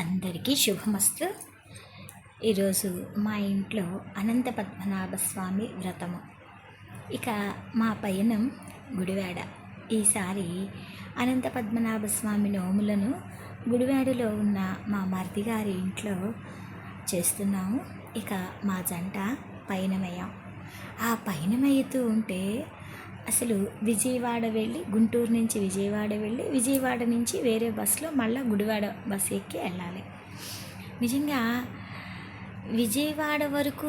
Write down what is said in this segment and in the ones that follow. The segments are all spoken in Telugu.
అందరికీ శుభమస్తు. ఈరోజు మా ఇంట్లో అనంత పద్మనాభ స్వామి వ్రతము. ఇక మా పయనం గుడివాడ. ఈసారి అనంత పద్మనాభ స్వామి నోములను గుడివాడలో ఉన్న మా మరిది గారి ఇంట్లో చేస్తున్నాము. ఇక మా జంట పయనమయ్యాం. ఆ పయనమయ్యుతూ ఉంటే అసలు విజయవాడ వెళ్ళి గుంటూరు నుంచి విజయవాడ వెళ్ళి విజయవాడ నుంచి వేరే బస్సులో మళ్ళీ గుడివాడ బస్సు ఎక్కి వెళ్ళాలి. నిజంగా విజయవాడ వరకు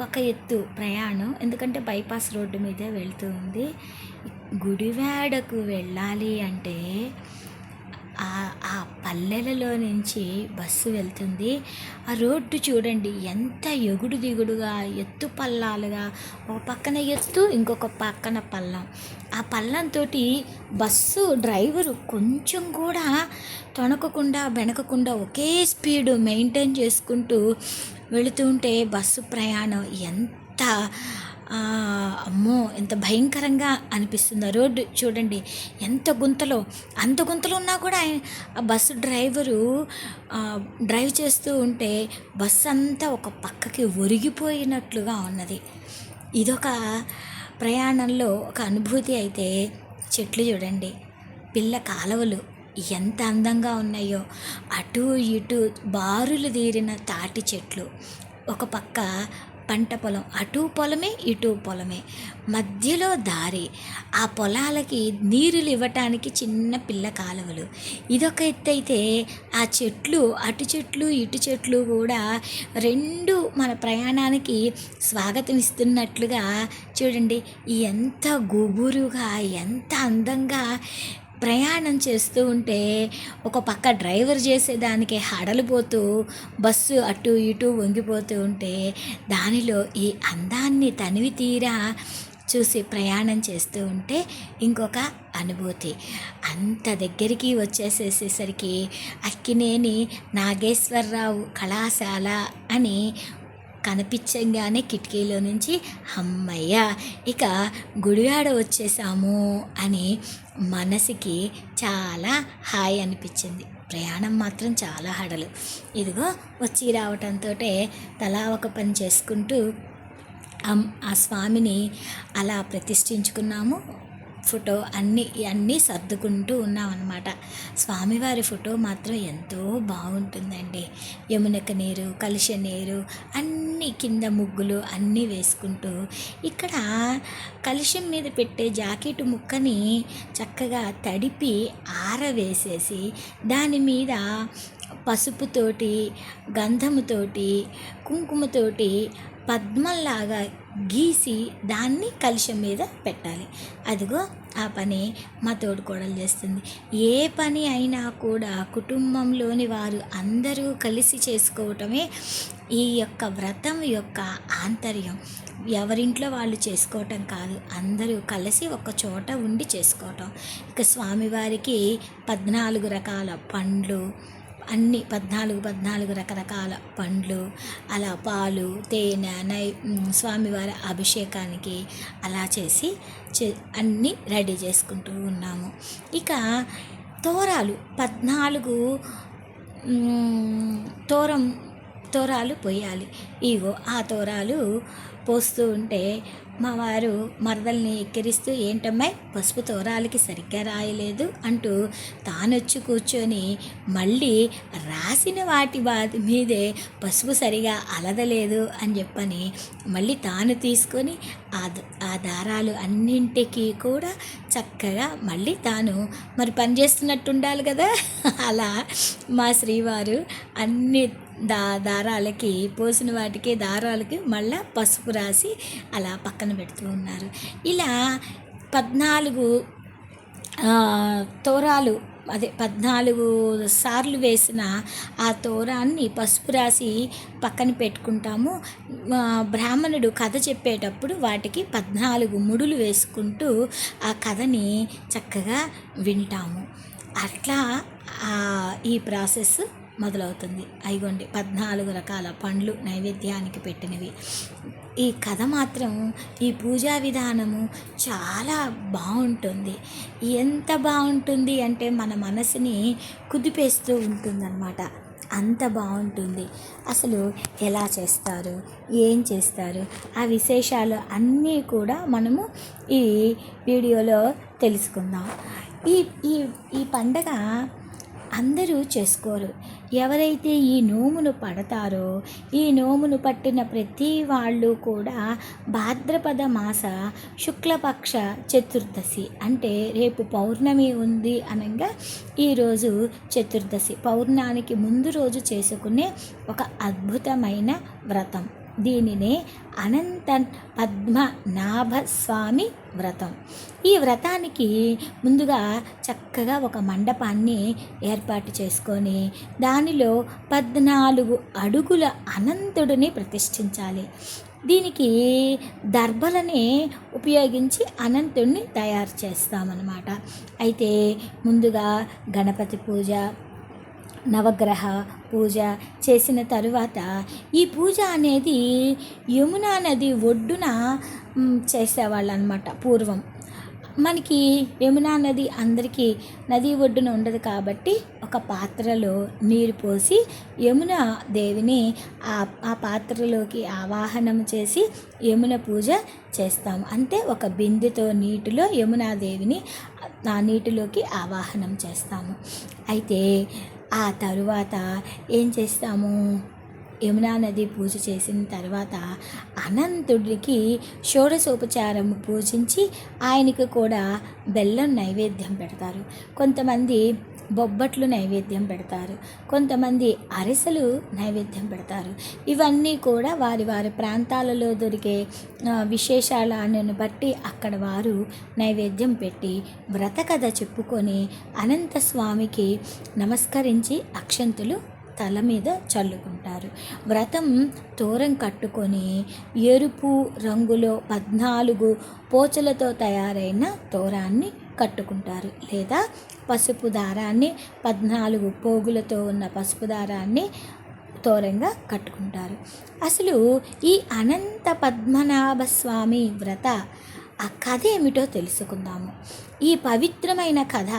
ఒక ఎత్తు ప్రయాణం. ఎందుకంటే బైపాస్ రోడ్డు మీద వెళ్తూ ఉంది. గుడివాడకు వెళ్ళాలి అంటే పల్లెలలో నుంచి బస్సు వెళ్తుంది. ఆ రోడ్డు చూడండి ఎంత ఎగుడు దిగుడుగా ఎత్తు పల్లాలుగా. ఒక పక్కన ఎత్తు ఇంకొక పక్కన పల్లం. ఆ పల్లంతో బస్సు డ్రైవరు కొంచెం కూడా తొణకకుండా బెనకకుండా ఒకే స్పీడు మెయింటైన్ చేసుకుంటూ వెళుతుంటే బస్సు ప్రయాణం ఎంత అమ్మో ఎంత భయంకరంగా అనిపిస్తుంది ఆ రోడ్డు. చూడండి ఎంత గుంతలో అంత గుంతలో ఉన్నా కూడా ఆయన ఆ బస్సు డ్రైవరు డ్రైవ్ చేస్తూ ఉంటే బస్సు అంతా ఒక పక్కకి ఒరిగిపోయినట్లుగా ఉన్నది. ఇదొక ప్రయాణంలో ఒక అనుభూతి అయితే చెట్లు చూడండి పిల్ల కాలువలు ఎంత అందంగా ఉన్నాయో అటు ఇటు బారులు తీరిన తాటి చెట్లు. ఒక పక్క పంట పొలం. అటు పొలమే ఇటు పొలమే. మధ్యలో దారి. ఆ పొలాలకి నీరులు ఇవ్వటానికి చిన్న పిల్ల కాలువలు. ఇదొక ఎత్తు అయితే ఆ చెట్లు అటు చెట్లు ఇటు చెట్లు కూడా రెండు మన ప్రయాణానికి స్వాగతం ఇస్తున్నట్లుగా చూడండి. ఎంత గుబురుగా ఎంత అందంగా ప్రయాణం చేస్తూ ఉంటే ఒక పక్క డ్రైవర్ చేసేదానికి హడలిపోతూ బస్సు అటు ఇటు వంగిపోతూ ఉంటే దానిలో ఈ అందాన్ని తనివి తీరా చూసి ప్రయాణం చేస్తూ ఉంటే ఇంకొక అనుభూతి. అంత దగ్గరికి వచ్చేసేసేసరికి అక్కినేని నాగేశ్వరరావు కళాశాల అని కనిపించగానే కిటికీలో నుంచి అమ్మయ్య ఇక గుడివాడ వచ్చేసాము అని మనసుకి చాలా హాయి అనిపించింది. ప్రయాణం మాత్రం చాలా హడలు. ఇదిగో వచ్చి రావటంతో తలా ఒక పని చేసుకుంటూ అమ్- ఆ స్వామిని అలా ప్రతిష్ఠించుకున్నాము. ఫోటో అన్నీ అన్నీ సర్దుకుంటూ ఉన్నామన్నమాట. స్వామివారి ఫోటో మాత్రం ఎంతో బాగుంటుందండి. యమునక నీరు కలిశ నీరు అన్ని కింద ముగ్గులు అన్నీ వేసుకుంటూ ఇక్కడ కలుషం మీద పెట్టే జాకెట్ ముక్కని చక్కగా తడిపి ఆరవేసేసి దాని మీద పసుపుతోటి గంధముతోటి కుంకుమతోటి పద్మంలాగా గీసి దాన్ని కలుషం మీద పెట్టాలి. అదిగో ఆ పని మా తోడుకోడలు చేస్తుంది. ఏ పని అయినా కూడా కుటుంబంలోని వారు అందరూ కలిసి చేసుకోవటమే ఈ యొక్క వ్రతం యొక్క ఆంతర్యం. ఎవరింట్లో వాళ్ళు చేసుకోవటం కాదు అందరూ కలిసి ఒక చోట ఉండి చేసుకోవటం. ఇక స్వామివారికి పద్నాలుగు రకాల పండ్లు అన్ని పద్నాలుగు పద్నాలుగు రకరకాల పండ్లు అలా పాలు తేనె నై స్వామివారి అభిషేకానికి అలా చేసి చే అన్నీ రెడీ చేసుకుంటూ ఉన్నాము. ఇక తోరాలు పద్నాలుగు తోరం తోరాలు పోయాలి. ఇగో ఆ తోరాలు పోస్తూ ఉంటే మా వారు మరదల్ని ఎక్కిరిస్తూ ఏంటమ్మాయి పసుపు తోరాలకి సరిగ్గా రాయలేదు అంటూ తానొచ్చి కూర్చొని మళ్ళీ రాసిన వాటి వాటి మీదే పసుపు సరిగా అలదలేదు అని చెప్పని మళ్ళీ తాను తీసుకొని ఆ ఆ దారాలు అన్నింటికి కూడా చక్కగా మళ్ళీ తాను మరి పని చేస్తున్నట్టు ఉండాలి కదా? అలా మా శ్రీవారు అన్ని దా దారాలకి పోసిన వాటికి దారాలకి మళ్ళా పసుపు రాసి అలా పక్కన పెడుతూ ఉన్నారు. ఇలా పద్నాలుగు తోరాలు అదే పద్నాలుగు సార్లు వేసిన ఆ తోరాన్ని పసుపు రాసి పక్కన పెట్టుకుంటాము. బ్రాహ్మణుడు కథ చెప్పేటప్పుడు వాటికి పద్నాలుగు ముడులు వేసుకుంటూ ఆ కథని చక్కగా వింటాము. అట్లా ఈ ప్రాసెస్ మొదలవుతుంది. అయిగోండి పద్నాలుగు రకాల పండ్లు నైవేద్యానికి పెట్టినవి. ఈ కథ మాత్రం ఈ పూజా విధానము చాలా బాగుంటుంది. ఎంత బాగుంటుంది అంటే మన మనసుని కుదిపేస్తూ ఉంటుందన్నమాట. అంత బాగుంటుంది. అసలు ఎలా చేస్తారు? ఏం చేస్తారు? ఆ విశేషాలు అన్నీ కూడా మనము ఈ వీడియోలో తెలుసుకుందాం. ఈ ఈ ఈ పండగ అందరూ చేసుకోరు. ఎవరైతే ఈ నోమును పడతారో ఈ నోమును పట్టిన ప్రతి వాళ్ళు కూడా భాద్రపద మాస శుక్లపక్ష చతుర్దశి అంటే రేపు పౌర్ణమి ఉంది అనగా ఈరోజు చతుర్దశి. పౌర్ణానికి ముందు రోజు చేసుకునే ఒక అద్భుతమైన వ్రతం. దీనినే అనంత పద్మనాభ స్వామి వ్రతం. ఈ వ్రతానికి ముందుగా చక్కగా ఒక మండపాన్ని ఏర్పాటు చేసుకొని దానిలో పద్నాలుగు అడుగుల అనంతుడిని ప్రతిష్ఠించాలి. దీనికి దర్భలని ఉపయోగించి అనంతుడిని తయారు చేస్తామన్నమాట. అయితే ముందుగా గణపతి పూజ నవగ్రహ పూజ చేసిన తరువాత ఈ పూజ అనేది యమునా నది ఒడ్డున చేసేవాళ్ళు అనమాట పూర్వం. మనకి యమునా నది అందరికీ నది ఒడ్డున ఉండదు కాబట్టి ఒక పాత్రలో నీరు పోసి యమున దేవిని ఆ ఆ పాత్రలోకి ఆవాహనం చేసి యమున పూజ చేస్తాము. అంటే ఒక బిందెతో నీటిలో యమునా దేవిని ఆ నీటిలోకి ఆవాహనం చేస్తాము. అయితే ఆ తరువాత ఏం చేస్తాము? యమునా నది పూజ చేసిన తర్వాత అనంతుడికి షోడశోపచారం పూజించి ఆయనకు కూడా బెల్లం నైవేద్యం పెడతారు. కొంతమంది బొబ్బట్లు నైవేద్యం పెడతారు. కొంతమంది అరిసెలు నైవేద్యం పెడతారు. ఇవన్నీ కూడా వారి వారి ప్రాంతాలలో దొరికే విశేషాలను బట్టి అక్కడ వారు నైవేద్యం పెట్టి వ్రత కథ చెప్పుకొని అనంత స్వామికి నమస్కరించి అక్షంతులు తల మీద చల్లుకుంటారు. వ్రతం తోరం కట్టుకొని ఎరుపు రంగులో పద్నాలుగు పోచలతో తయారైన తోరాన్ని కట్టుకుంటారు. లేదా పసుపు దారాన్ని పద్నాలుగు పోగులతో ఉన్న పసుపు దారాన్ని తోరంగా కట్టుకుంటారు. అసలు ఈ అనంత పద్మనాభ స్వామి వ్రత ఆ కథ ఏమిటో తెలుసుకుందాము. ఈ పవిత్రమైన కథ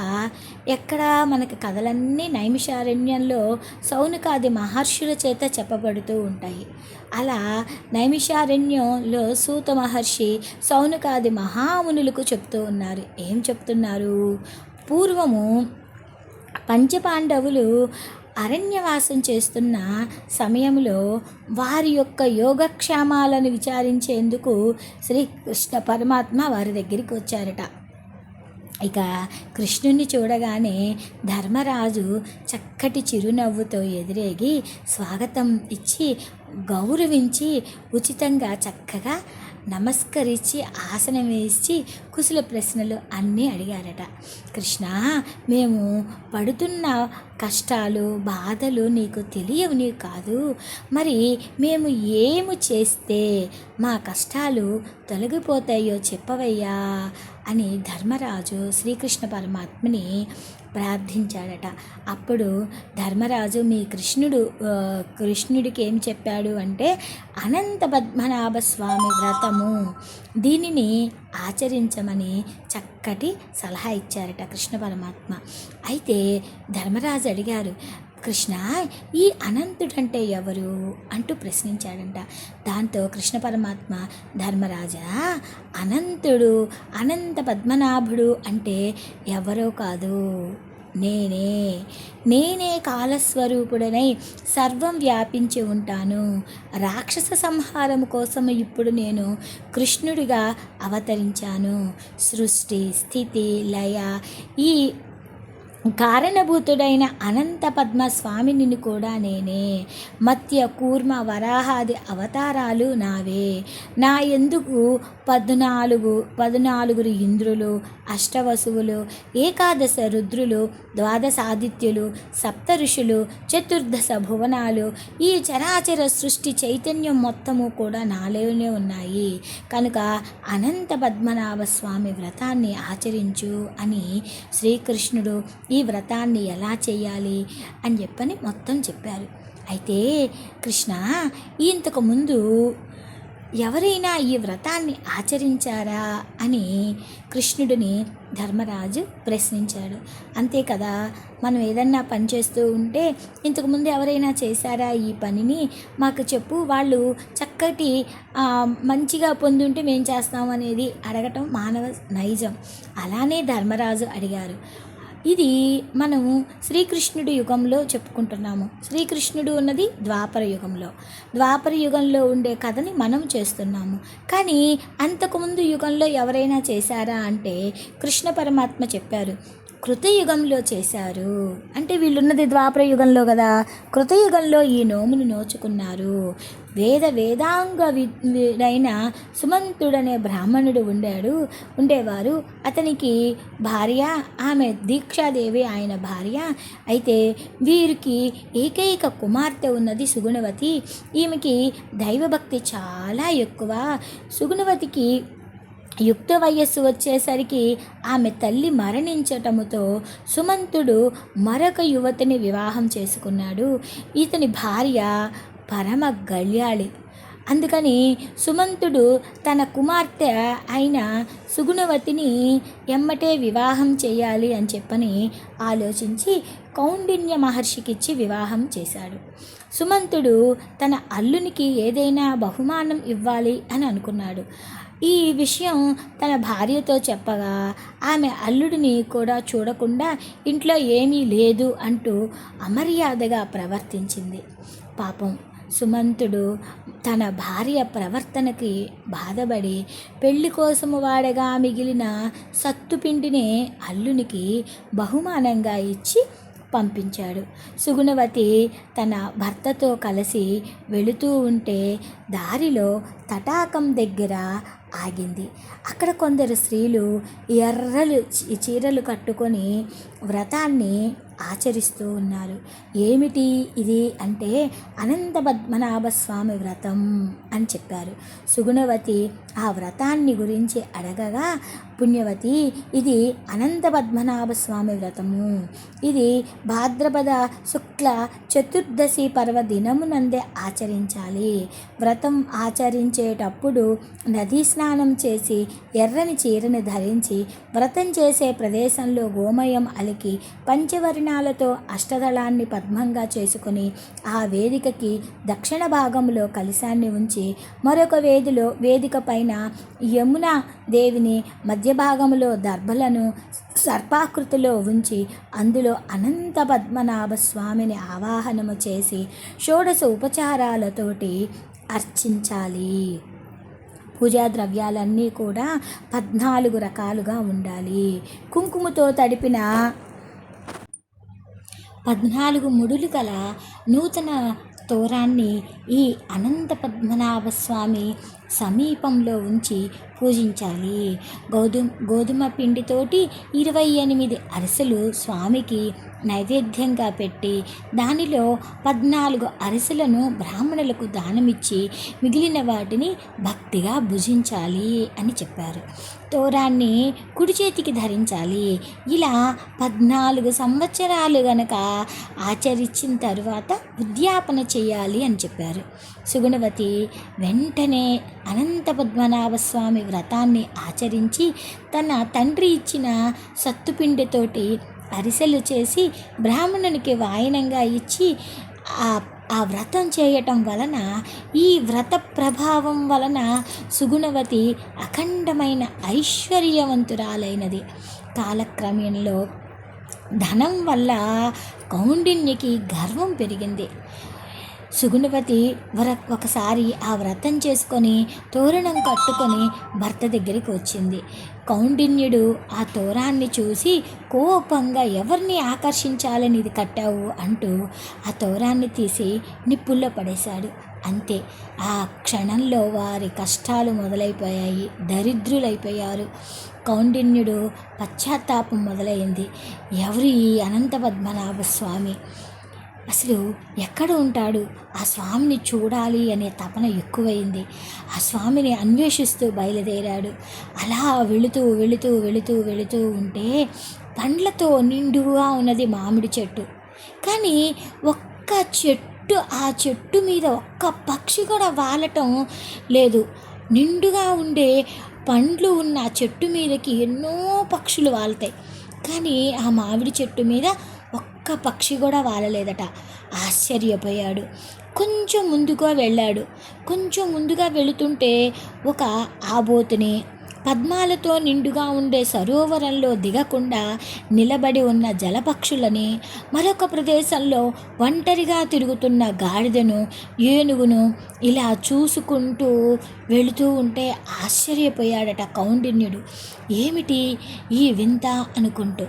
ఎక్కడ మనకి కథలన్నీ నైమిషారణ్యంలో సౌనకాది మహర్షుల చేత చెప్పబడుతూ ఉంటాయి. అలా నైమిషారణ్యంలో సూత మహర్షి సౌనకాది మహామునులకు చెప్తూ ఉన్నారు. ఏం చెప్తున్నారు? పూర్వము పంచపాండవులు అరణ్యవాసం చేస్తున్న సమయంలో వారి యొక్క యోగక్షేమాలను విచారించేందుకు శ్రీకృష్ణ పరమాత్మ వారి దగ్గరికి వచ్చారట. ఇక కృష్ణుని చూడగానే ధర్మరాజు చక్కటి చిరునవ్వుతో ఎదురేగి స్వాగతం ఇచ్చి గౌరవించి ఉచితంగా చక్కగా నమస్కరించి ఆసనం వేసి కుశల ప్రశ్నలు అన్నీ అడిగారట. కృష్ణ మేము పడుతున్న కష్టాలు బాధలు నీకు తెలియవు కాదు. మరి మేము ఏమి చేస్తే మా కష్టాలు తొలగిపోతాయో చెప్పవయ్యా. అని ధర్మరాజు శ్రీకృష్ణ పరమాత్మని ప్రార్థించాడట. అప్పుడు ధర్మరాజు మీ కృష్ణుడు కృష్ణుడికి ఏం చెప్పాడు అంటే అనంత పద్మనాభ స్వామి వ్రతము. దీనిని ఆచరించమని చక్కటి సలహా ఇచ్చారట కృష్ణ పరమాత్మ. అయితే ధర్మరాజు అడిగారు కృష్ణ ఈ అనంతుడంటే ఎవరు? అంటూ ప్రశ్నించాడంట. దాంతో కృష్ణ పరమాత్మ ధర్మరాజా అనంతుడు అనంత పద్మనాభుడు అంటే ఎవరో కాదు. నేనే నేనే కాలస్వరూపుడనై సర్వం వ్యాపించి ఉంటాను. రాక్షస సంహారం కోసం ఇప్పుడు నేను కృష్ణుడిగా అవతరించాను. సృష్టి స్థితి లయ ఈ కారణభూతుడైన అనంత పద్మ స్వామిని కూడా నేనే. మత్య కూర్మ వరాహాది అవతారాలు నావే. నా ఎందుకు పద్నాలుగు పద్నాలుగురు ఇంద్రులు అష్టవసువులు ఏకాదశ రుద్రులు ద్వాదశాదిత్యులు సప్త ఋషులు చతుర్దశ భువనాలు ఈ చరాచర సృష్టి చైతన్యం మొత్తము కూడా నాలోనే ఉన్నాయి. కనుక అనంత పద్మనాభ స్వామి వ్రతాన్ని ఆచరించు అని శ్రీకృష్ణుడు ఈ ఈ వ్రతాన్ని ఎలా చేయాలి అని చెప్పని మొత్తం చెప్పారు. అయితే కృష్ణ ఇంతకు ముందు ఎవరైనా ఈ వ్రతాన్ని ఆచరించారా అని కృష్ణుడిని ధర్మరాజు ప్రశ్నించాడు. అంతే కదా మనం ఏదన్నా పని చేస్తూ ఉంటే ఇంతకుముందు ఎవరైనా చేశారా ఈ పనిని? మాకు చెప్పు వాళ్ళు చక్కటి మంచిగా పొందుంటే మేము చేస్తాం అనేది అడగటం మానవ నైజం. అలానే ధర్మరాజు అడిగారు. ఇది మనము శ్రీకృష్ణుడి యుగంలో చెప్పుకుంటున్నాము. శ్రీకృష్ణుడు ఉన్నది ద్వాపర యుగంలో. ద్వాపర యుగంలో ఉండే కథని మనం చేస్తున్నాము. కానీ అంతకుముందు యుగంలో ఎవరైనా చేశారా అంటే కృష్ణ పరమాత్మ చెప్పారు. కృతయుగంలో చేశారు. అంటే వీళ్ళున్నది ద్వాపర యుగంలో కదా. కృతయుగంలో ఈ నోమును నోచుకున్నారు. వేద వేదాంగ విడైన సుమంతుడనే బ్రాహ్మణుడు ఉండాడు. ఉండేవారు అతనికి భార్య ఆమె దీక్షాదేవి ఆయన భార్య. అయితే వీరికి ఏకైక కుమార్తె ఉన్నది సుగుణవతి. ఈమెకి దైవభక్తి చాలా ఎక్కువ. సుగుణవతికి యుక్త వయస్సు వచ్చేసరికి ఆమె తల్లి మరణించటముతో సుమంతుడు మరొక యువతిని వివాహం చేసుకున్నాడు. ఇతని భార్య పరమ గళ్యాళి అందుకని సుమంతుడు తన కుమార్తె అయిన సుగుణవతిని ఎమ్మటే వివాహం చేయాలి అని చెప్పని ఆలోచించి కౌండిన్య మహర్షికిచ్చి వివాహం చేశాడు. సుమంతుడు తన అల్లునికి ఏదైనా బహుమానం ఇవ్వాలి అని అనుకున్నాడు. ఈ విషయం తన భార్యతో చెప్పగా ఆమె అల్లుడిని కూడా చూడకుండా ఇంట్లో ఏమీ లేదు అంటూ అమర్యాదగా ప్రవర్తించింది. పాపం సుమంతుడు తన భార్య ప్రవర్తనకి బాధపడి పెళ్ళి కోసము వాడగా మిగిలిన సత్తుపిండినే అల్లునికి బహుమానంగా ఇచ్చి పంపించాడు. సుగుణవతి తన భర్తతో కలిసి వెళుతూ ఉంటే దారిలో తటాకం దగ్గర ఆగింది. అక్కడ కొందరు స్త్రీలు ఎర్రలు చీరలు కట్టుకొని వ్రతాన్ని ఆచరిస్తూ ఉన్నారు. ఏమిటి ఇది అంటే అనంత పద్మనాభ స్వామి వ్రతం అని చెప్పారు. సుగుణవతి ఆ వ్రతాన్ని గురించి అడగగా పుణ్యవతి ఇది అనంత పద్మనాభ స్వామి వ్రతము. ఇది భాద్రపద శుక్ల చతుర్దశి పర్వదినమునందే ఆచరించాలి. వ్రతం ఆచరించేటప్పుడు నదీ స్నానం చేసి ఎర్రని చీరను ధరించి వ్రతం చేసే ప్రదేశంలో గోమయం అలికి పంచవర్ణాలతో అష్టదళాన్ని పద్మంగా చేసుకుని ఆ వేదికకి దక్షిణ భాగంలో కలశాన్ని ఉంచి మరొక వేదిలో వేదిక పైన యమున దేవిని మధ్య భాగంలో దర్భలను సర్పాకృతిలో ఉంచి అందులో అనంత పద్మనాభ స్వామిని ఆవాహనము చేసి షోడశ ఉపచారాలతోటి అర్చించాలి. పూజా ద్రవ్యాలన్నీ కూడా పద్నాలుగు రకాలుగా ఉండాలి. కుంకుమతో తడిపిన పద్నాలుగు ముడులు గల నూతన తోరాన్ని ఈ అనంత పద్మనాభ స్వామి సమీపంలో ఉంచి పూజించాలి. గోధుమ గోధుమ పిండితోటి ఇరవై ఎనిమిది అరిసెలు స్వామికి నైవేద్యంగా పెట్టి దానిలో పద్నాలుగు అరిసెలను బ్రాహ్మణులకు దానమిచ్చి మిగిలిన వాటిని భక్తిగా భుజించాలి అని చెప్పారు. తోరాన్ని కుడి చేతికి ధరించాలి. ఇలా పద్నాలుగు సంవత్సరాలు గనక ఆచరించిన తరువాత ఉద్యాపన చేయాలి అని చెప్పారు. సుగుణవతి వెంటనే అనంత పద్మనాభ స్వామి వ్రతాన్ని ఆచరించి తన తండ్రి ఇచ్చిన సత్తుపిండితోటి అరిసెలు చేసి బ్రాహ్మణునికి వాయనంగా ఇచ్చి ఆ ఆ వ్రతం చేయటం వలన ఈ వ్రత ప్రభావం వలన సుగుణవతి అఖండమైన ఐశ్వర్యవంతురాలైనది. కాలక్రమంలో ధనం వల్ల కౌండిన్యకి గర్వం పెరిగింది. సుగుణవతి వర ఒకసారి ఆ వ్రతం చేసుకొని తోరణం కట్టుకొని భర్త దగ్గరికి వచ్చింది. కౌండిన్యుడు ఆ తోరాన్ని చూసి కోపంగా ఎవరిని ఆకర్షించాలని ఇది కట్టావు? అంటూ ఆ తోరాన్ని తీసి నిప్పుల్లో పడేశాడు. అంతే ఆ క్షణంలో వారి కష్టాలు మొదలైపోయాయి దరిద్రులైపోయారు. కౌండిన్యుడు పశ్చాత్తాపం మొదలైంది. ఎవరు ఈ అనంత పద్మనాభ స్వామి? అసలు ఎక్కడ ఉంటాడు? ఆ స్వామిని చూడాలి అనే తపన ఎక్కువైంది. ఆ స్వామిని అన్వేషిస్తూ బయలుదేరాడు. అలా వెళుతూ వెళుతూ వెళుతూ వెళుతూ ఉంటే పండ్లతో నిండుగా ఉన్నది మామిడి చెట్టు. కానీ ఒక్క చెట్టు ఆ చెట్టు మీద ఒక్క పక్షి కూడా వాలటం లేదు. నిండుగా ఉండే పండ్లు ఉన్న ఆ చెట్టు మీదకి ఎన్నో పక్షులు వాలుతాయి. కానీ ఆ మామిడి చెట్టు మీద ఒక్క పక్షి కూడా వాలలేదట. ఆశ్చర్యపోయాడు. కొంచెం ముందుగా వెళ్ళాడు. కొంచెం ముందుగా వెళుతుంటే ఒక ఆబోతుని పద్మాలతో నిండుగా ఉండే సరోవరంలో దిగకుండా నిలబడి ఉన్న జలపక్షులని మరొక ప్రదేశంలో ఒంటరిగా తిరుగుతున్న గాడిదను ఏనుగును ఇలా చూసుకుంటూ వెళుతూ ఉంటే ఆశ్చర్యపోయాడట కౌండిన్యుడు. ఏమిటి ఈ వింత అనుకుంటూ?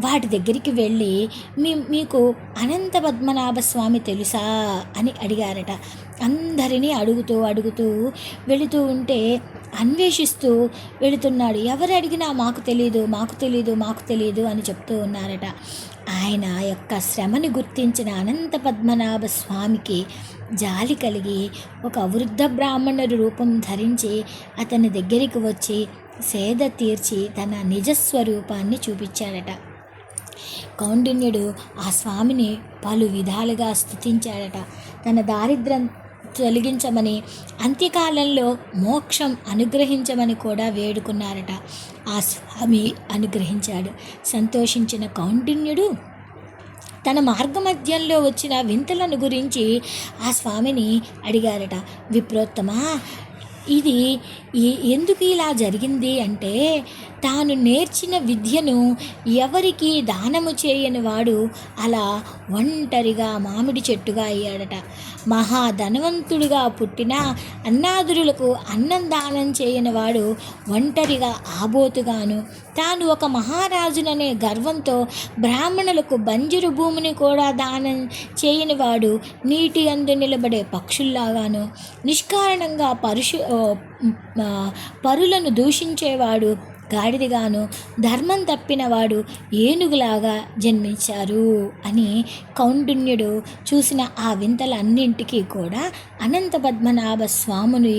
వాటి దగ్గరికి వెళ్ళి మీ మీకు అనంత పద్మనాభ స్వామి తెలుసా అని అడిగారట. అందరినీ అడుగుతూ అడుగుతూ వెళుతూ ఉంటే అన్వేషిస్తూ వెళుతున్నాడు. ఎవరు అడిగినా మాకు తెలియదు మాకు తెలియదు మాకు తెలియదు అని చెప్తూ ఉన్నారట. ఆయన యొక్క శ్రమని గుర్తించిన అనంత పద్మనాభ స్వామికి జాలి కలిగి ఒక వృద్ధ బ్రాహ్మణుడు రూపం ధరించి అతని దగ్గరికి వచ్చి సేద తీర్చి తన నిజస్వరూపాన్ని చూపించాడట. కౌండిన్యుడు ఆ స్వామిని పలు విధాలుగా స్థుతించాడట తన దారిద్ర్యం తొలగించమని అంత్యకాలంలో మోక్షం అనుగ్రహించమని కూడా వేడుకున్నారట. ఆ స్వామి అనుగ్రహించాడు. సంతోషించిన కౌండిన్యుడు తన మార్గమధ్యంలో వచ్చిన వింతలను గురించి ఆ స్వామిని అడిగారట. విప్రోత్తమా ఇది ఎందుకు ఇలా జరిగింది అంటే తాను నేర్చిన విద్యను ఎవరికి దానము చేయని వాడు అలా ఒంటరిగా మామిడి చెట్టుగా అయ్యాడట. మహా ధనవంతుడిగా పుట్టిన అన్నాదురులకు అన్నం దానం చేయని వాడు ఒంటరిగా ఆబోతుగాను. తాను ఒక మహారాజుననే గర్వంతో బ్రాహ్మణులకు బంజరు భూమిని కూడా దానం చేయని వాడు నీటి అందు నిలబడే పక్షుల్లాగాను. నిష్కారణంగా పరుషు పరులను దూషించేవాడు గాడిదగాను ధర్మం తప్పినవాడు ఏనుగులాగా జన్మించారు అని కౌండిన్యుడు చూసిన ఆ వింతలన్నింటికీ కూడా అనంత పద్మనాభ స్వామిని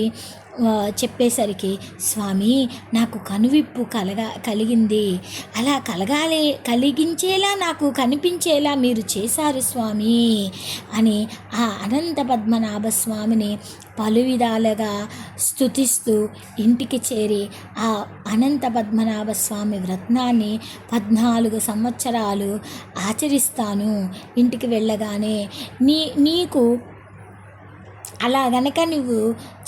చెప్పేసరికి స్వామి నాకు కనువిప్పు కలగా కలిగింది. అలా కలగాలి కలిగించేలా నాకు కనిపించేలా మీరు చేశారు స్వామి అని ఆ అనంత పద్మనాభ స్వామిని పలు విధాలుగా స్థుతిస్తూ ఇంటికి చేరి ఆ అనంత పద్మనాభ స్వామి వ్రత్నాన్ని పద్నాలుగు సంవత్సరాలు ఆచరిస్తాను. ఇంటికి వెళ్ళగానే నీ నీకు అలా గనక నువ్వు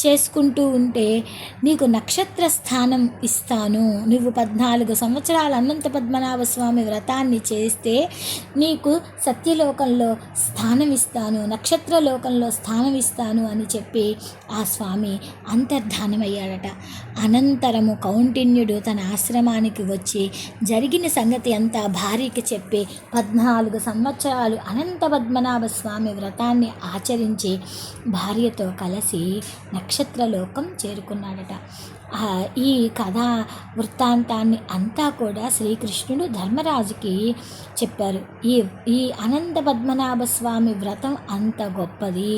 చేసుకుంటూ ఉంటే నీకు నక్షత్ర స్థానం ఇస్తాను. నువ్వు పద్నాలుగు సంవత్సరాలు అనంత పద్మనాభ స్వామి వ్రతాన్ని చేస్తే నీకు సత్యలోకంలో స్థానం ఇస్తాను నక్షత్ర లోకంలో స్థానం ఇస్తాను అని చెప్పి ఆ స్వామి అంతర్ధానమయ్యాడట. అనంతరము కౌంటిన్యుడు తన ఆశ్రమానికి వచ్చి జరిగిన సంగతి అంతా భార్యకి చెప్పి పద్నాలుగు సంవత్సరాలు అనంత పద్మనాభ స్వామి వ్రతాన్ని ఆచరించి భార్యతో కలిసి నక్షత్రలోకం చేరుకున్నాడట. ఈ కథ వృత్తాంతాన్ని అంతా కూడా శ్రీకృష్ణుడు ధర్మరాజుకి చెప్పారు. ఈ ఈ అనంత పద్మనాభ స్వామి వ్రతం అంత గొప్పది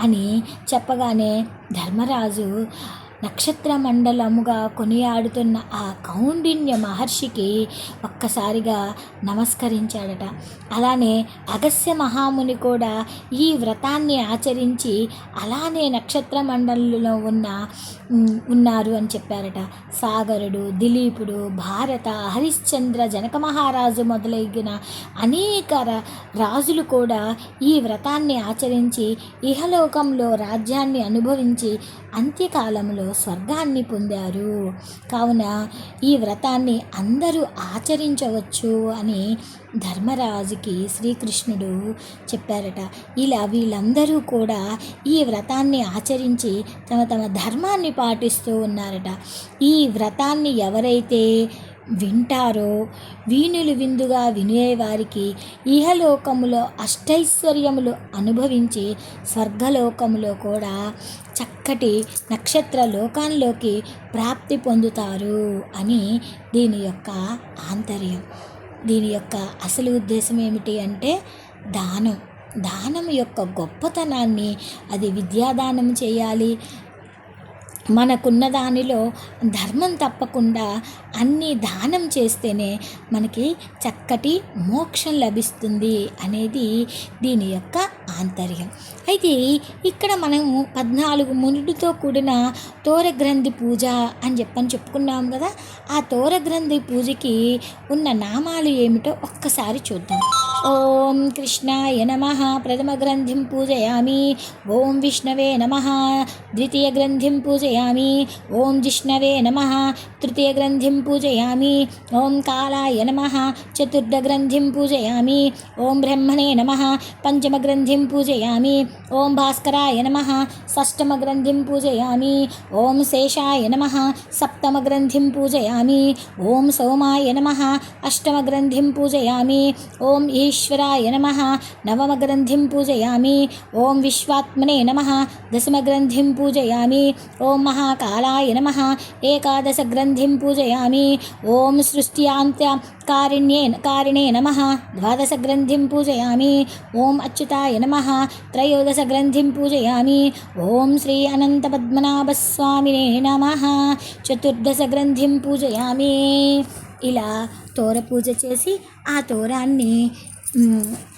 అని చెప్పగానే ధర్మరాజు నక్షత్ర మండలముగా కొనియాడుతున్న ఆ కౌండిన్య మహర్షికి ఒక్కసారిగా నమస్కరించాడట. అలానే అగస్య మహాముని కూడా ఈ వ్రతాన్ని ఆచరించి అలానే నక్షత్ర మండలంలో ఉన్న ఉన్నారు అని చెప్పారట. సాగరుడు దిలీపుడు భారత హరిశ్చంద్ర జనక మహారాజు మొదలైన అనేక రాజులు కూడా ఈ వ్రతాన్ని ఆచరించి ఇహలోకంలో రాజ్యాన్ని అనుభవించి అంత్యకాలంలో స్వర్గాన్ని పొందారు. కావున ఈ వ్రతాన్ని అందరూ ఆచరించవచ్చు అని ధర్మరాజుకి శ్రీకృష్ణుడు చెప్పారట. ఇలా వీళ్ళందరూ కూడా ఈ వ్రతాన్ని ఆచరించి తమ తమ ధర్మాన్ని పాటిస్తూ ఉన్నారట. ఈ వ్రతాన్ని ఎవరైతే వింటారో? వీణులు విందుగా వినేవారికి ఇహలోకములో అష్టైశ్వర్యములు అనుభవించి స్వర్గలోకములో కూడా చక్కటి నక్షత్ర లోకాల్లోకి ప్రాప్తి పొందుతారు అని దీని యొక్క ఆంతర్యం. దీని యొక్క అసలు ఉద్దేశం ఏమిటి అంటే దానం. దానం యొక్క గొప్పతనాన్ని అది విద్యాదానం చేయాలి. మనకున్న దానిలో ధర్మం తప్పకుండా అన్ని దానం చేస్తేనే మనకి చక్కటి మోక్షం లభిస్తుంది అనేది దీని యొక్క ఆంతర్యం. అయితే ఇక్కడ మనము పద్నాలుగు మునుడితో కూడిన తోరగ్రంథి పూజ అని చెప్పని చెప్పుకున్నాం కదా ఆ తోరగ్రంథి పూజకి ఉన్న నామాలు ఏమిటో ఒక్కసారి చూద్దాం. ॐ कृष्णाय नमः, प्रथमग्रन्थिं पूजयामि। ॐ विष्णवे नमः, द्वितीयग्रन्थिं पूजयामि। ॐ जिष्णवे नमः, तृतीयग्रन्थिं पूजयामि। ॐ कालाय नमः चतुर्थग्रन्थिं पूजयामि। ॐ ब्रह्मणे नमः, पञ्चमग्रन्थिं पूजयामि। ॐ भास्कराय नमः, षष्ठमग्रन्थिं पूजयामि। ॐ शेषाय नमः, सप्तमग्रन्थिं पूजयामि। ॐ सोमाय नमः, अष्टमग्रन्थिं पूजयामि। ॐ ई ఓం సోమాయ నమ అష్టమ గ్రంథిం పూజయామి ఓం ఈశ్వరాయ నమ నవమ గ్రంథిం పూజయామి ఓం విశ్వాత్మనే నమ దశమ గ్రంథిం పూజయామి ఓం మహాకాలాయ నమ ఏకాదశ గ్రంథిం పూజయామి ఓం సృష్ట్యాంత్య కారిణ్యే కారిణే నమ ద్వాదశ గ్రంథిం పూజయామి ఓం అచ్యుతాయ నమ త్రయోదశ గ్రంథిం పూజయామి ఓం శ్రీ అనంత పద్మనాభస్వామినే నమ చతుర్దశ గ్రంథిం పూజయామి ఇలా తోర పూజ చేసి ఆ తోరాన్ని మ్,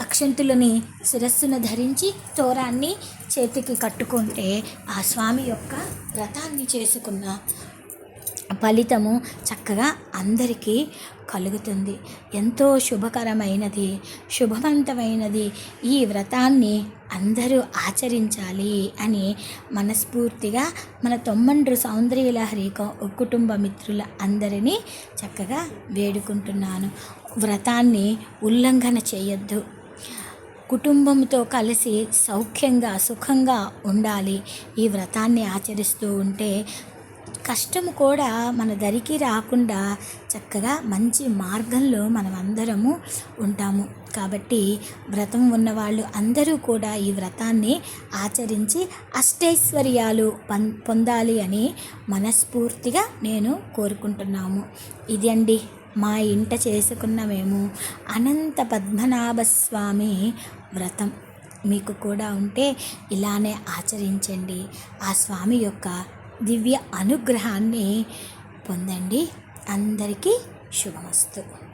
అక్షంతులని శిరస్సును ధరించి తోరాన్ని చేతికి కట్టుకుంటే ఆ స్వామి యొక్క వ్రతాన్ని చేసుకున్న ఫలితము చక్కగా అందరికీ కలుగుతుంది. ఎంతో శుభకరమైనది శుభవంతమైనది ఈ వ్రతాన్ని అందరూ ఆచరించాలి అని మనస్ఫూర్తిగా మన తొమ్మండ్రు సౌందర్యలహరి కుటుంబ మిత్రుల అందరినీ చక్కగా వేడుకుంటున్నాను. వ్రతాన్ని ఉల్లంఘన చేయొద్దు. కుటుంబంతో కలిసి సౌఖ్యంగా సుఖంగా ఉండాలి. ఈ వ్రతాన్ని ఆచరిస్తూ ఉంటే కష్టము కూడా మన దరికి రాకుండా చక్కగా మంచి మార్గంలో మనం అందరము ఉంటాము. కాబట్టి వ్రతం ఉన్నవాళ్ళు అందరూ కూడా ఈ వ్రతాన్ని ఆచరించి అష్టైశ్వర్యాలు పం పొందాలి అని మనస్ఫూర్తిగా నేను కోరుకుంటున్నాము. ఇది అండి మా ఇంట చేసుకున్న మేము అనంత పద్మనాభ స్వామి వ్రతం. మీకు కూడా ఉంటే ఇలానే ఆచరించండి. ఆ స్వామి యొక్క దివ్య అనుగ్రహాన్ని పొందండి. అందరికీ శుభమస్తు.